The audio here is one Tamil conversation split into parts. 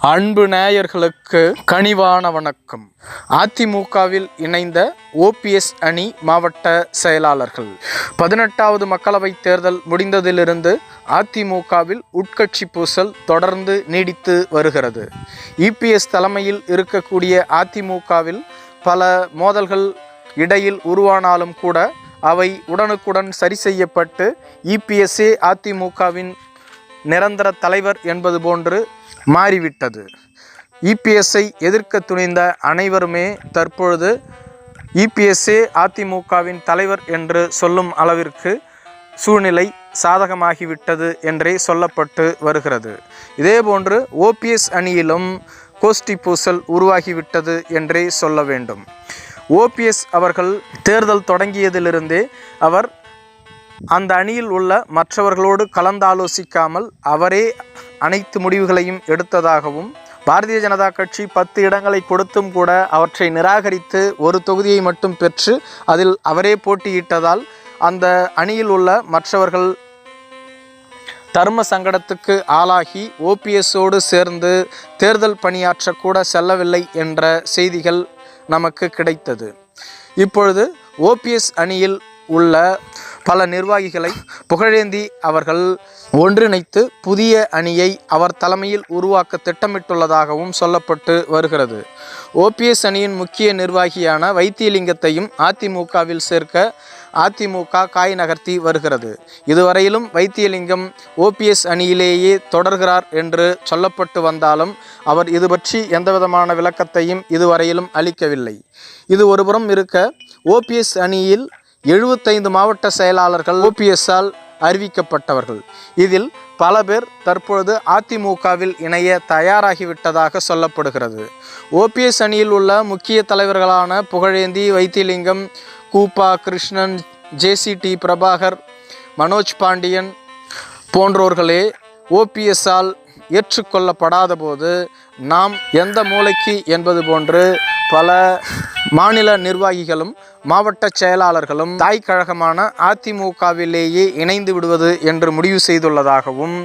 அன்பு நேயர்களுக்கு கனிவான வணக்கம். அதிமுகவில் இணைந்த ஓபிஎஸ் அணி மாவட்ட செயலாளர்கள். பதினெட்டாவது மக்களவைத் தேர்தல் முடிந்ததிலிருந்து அதிமுகவில் உட்கட்சி பூசல் தொடர்ந்து நீடித்து வருகிறது. இபிஎஸ் தலைமையில் இருக்கக்கூடிய அதிமுகவில் பல மோதல்கள் இடையில் உருவானாலும் கூட அவை உடனுக்குடன் சரி செய்யப்பட்டு இபிஎஸ்ஏ அதிமுகவின் நிரந்தர தலைவர் என்பது போன்று மாறிவிட்டது. இபிஎஸ்ஐ எதிர்க்க துணிந்த அனைவருமே தற்பொழுது இபிஎஸ்ஏ அதிமுகவின் தலைவர் என்று சொல்லும் அளவிற்கு சூழ்நிலை சாதகமாகிவிட்டது என்றே சொல்லப்பட்டு வருகிறது. இதேபோன்று ஓபிஎஸ் அணியிலும் கோஷ்டி பூசல் உருவாகிவிட்டது என்றே சொல்ல வேண்டும். ஓபிஎஸ் அவர்கள் தேர்தல் தொடங்கியதிலிருந்தே அவர் அந்த அணியில் உள்ள மற்றவர்களோடு கலந்தாலோசிக்காமல் அவரே அனைத்து முடிவுகளையும் எடுத்ததாகவும் பாரதிய ஜனதா கட்சி பத்து இடங்களை கொடுத்தும் கூட அவற்றை நிராகரித்து ஒரு தொகுதியை மட்டும் பெற்று அதில் அவரே போட்டியிட்டதால் அந்த அணியில் உள்ள மற்றவர்கள் தர்ம சங்கடத்துக்கு ஆளாகி ஓபிஎஸோடு சேர்ந்து தேர்தல் பணியாற்றக்கூட செல்லவில்லை என்ற செய்திகள் நமக்கு கிடைத்தது. இப்பொழுது ஓபிஎஸ் அணியில் உள்ள பல நிர்வாகிகளை புகழேந்தி அவர்கள் ஒன்றிணைத்து புதிய அணியை அவர் தலைமையில் உருவாக்க திட்டமிட்டுள்ளதாகவும் சொல்லப்பட்டு வருகிறது. ஓபிஎஸ் அணியின் முக்கிய நிர்வாகியான வைத்தியலிங்கத்தையும் அதிமுகவில் சேர்க்க அதிமுக காய் நகர்த்தி வருகிறது. இதுவரையிலும் வைத்தியலிங்கம் ஓபிஎஸ் அணியிலேயே தொடர்கிறார் என்று சொல்லப்பட்டு வந்தாலும் அவர் இது பற்றி எந்தவிதமான விளக்கத்தையும் இதுவரையிலும் அளிக்கவில்லை. இது ஒருபுறம் இருக்க ஓபிஎஸ் அணியில் எழுபத்தைந்து மாவட்ட செயலாளர்கள் ஓபிஎஸ்ஆல் அறிவிக்கப்பட்டவர்கள். இதில் பல பேர் தற்பொழுது அதிமுகவில் இணைய தயாராகிவிட்டதாக சொல்லப்படுகிறது. ஓபிஎஸ் அணியில் உள்ள முக்கிய தலைவர்களான Pugazhendhi Vaithilingam Koopa Krishnan J C D Prabhakar Manoj Pandian போன்றோர்களே ஓபிஎஸ்ஸால் ஏற்றுக்கொள்ளப்படாத போது நாம் எந்த மூளைக்கு என்பது போன்று பல மாநில நிர்வாகிகளும் மாவட்ட செயலாளர்களும் தாய் கழகமான அதிமுகவிலேயே இணைந்து விடுவது என்று முடிவு செய்துள்ளதாகவும்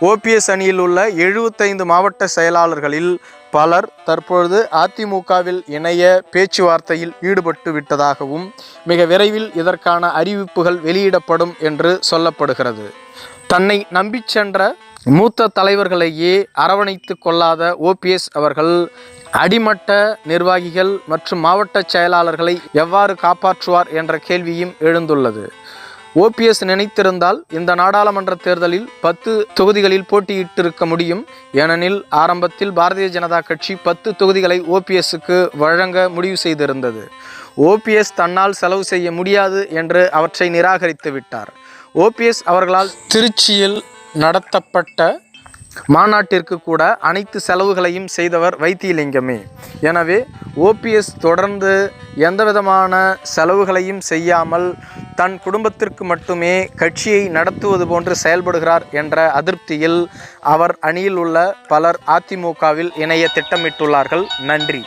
ஓபிஎஸ் அணியில் உள்ள எழுபத்தைந்து மாவட்ட செயலாளர்களில் பலர் தற்பொழுது அதிமுகவில் இணைய பேச்சுவார்த்தையில் ஈடுபட்டு விட்டதாகவும் மிக விரைவில் இதற்கான அறிவிப்புகள் வெளியிடப்படும் என்று சொல்லப்படுகிறது. தன்னை நம்பிச் சென்ற மூத்த தலைவர்களையே அரவணைத்து கொள்ளாத ஓபிஎஸ் அவர்கள் அடிமட்ட நிர்வாகிகள் மற்றும் மாவட்ட செயலாளர்களை எவ்வாறு காப்பாற்றுவார் என்ற கேள்வியும் எழுந்துள்ளது. ஓபிஎஸ் நினைத்திருந்தால் இந்த நாடாளுமன்ற தேர்தலில் பத்து தொகுதிகளில் போட்டியிட்டிருக்க முடியும். ஏனெனில் ஆரம்பத்தில் பாரதிய ஜனதா கட்சி பத்து தொகுதிகளை ஓபிஎஸ்க்கு வழங்க முடிவு செய்திருந்தது. ஓபிஎஸ் தன்னால் செலவு செய்ய முடியாது என்று அவற்றை நிராகரித்து விட்டார். ஓபிஎஸ் அவர்களால் திருச்சியில் நடத்தப்பட்ட மாநாட்டிற்கு கூட அனைத்து செலவுகளையும் செய்தவர் வைத்தியலிங்கமே. எனவே ஓபிஎஸ் தொடர்ந்து எந்தவிதமான செலவுகளையும் செய்யாமல் தன் குடும்பத்திற்கு மட்டுமே கட்சியை நடத்துவது போன்று செயல்படுகிறார் என்ற அதிருப்தியில் அவர் அணியில் உள்ள பலர் அதிமுகவில் இணைய திட்டமிட்டுள்ளார்கள். நன்றி.